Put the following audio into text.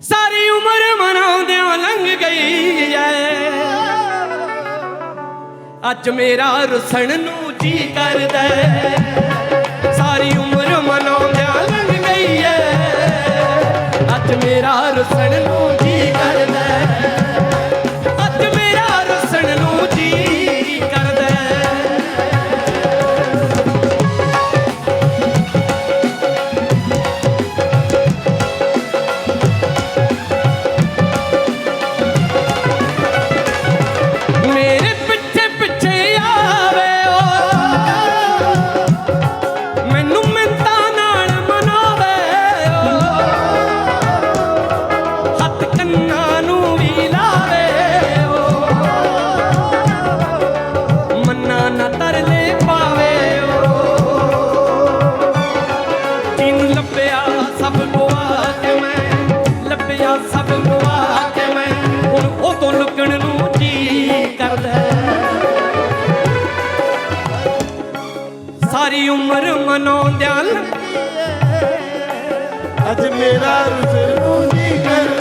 ਸਾਰੀ ਉਮਰ ਮਨਾਉਂਦਿਆਂ ਲੰਘ ਗਈ ਐ। ਅੱਜ ਮੇਰਾ ਰੁਸਣ ਨੂੰ ਜੀ ਕਰਦਾ ਸਾਰੀ ਉਮਰ ਮਨਾਉਂਦਿਆਂ ਲੰਘ ਗਈ ਐ। ਅੱਜ ਮੇਰਾ ਰੁਸਣ ਨੂੰ ਜੀ ਕਰਦਾ ਸਾਰੀ ਉਮਰ ਮਨਾਉਂਦਿਆਂ ਲੰਘ ਅੱਜ ਮੇਰਾ ਰੁਸਲ ਜੀ ਕਰਦਾ